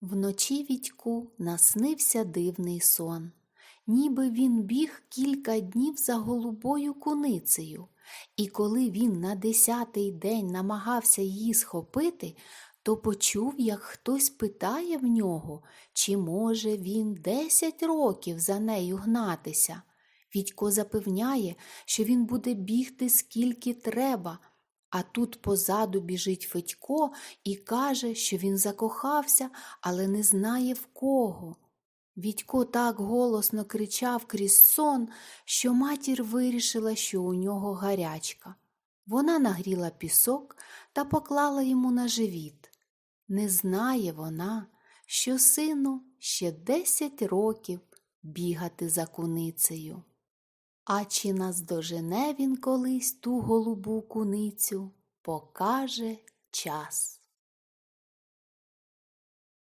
Вночі Вітьку наснився дивний сон. Ніби він біг кілька днів за голубою куницею, і коли він на десятий день намагався її схопити, то почув, як хтось питає в нього, чи може він десять років за нею гнатися. Відько запевняє, що він буде бігти скільки треба, а тут позаду біжить Федько і каже, що він закохався, але не знає в кого. Відько так голосно кричав крізь сон, що матір вирішила, що у нього гарячка. Вона нагріла пісок та поклала йому на живіт. Не знає вона, що сину ще десять років бігати за куницею. А чи наздожене він колись ту голубу куницю, покаже час.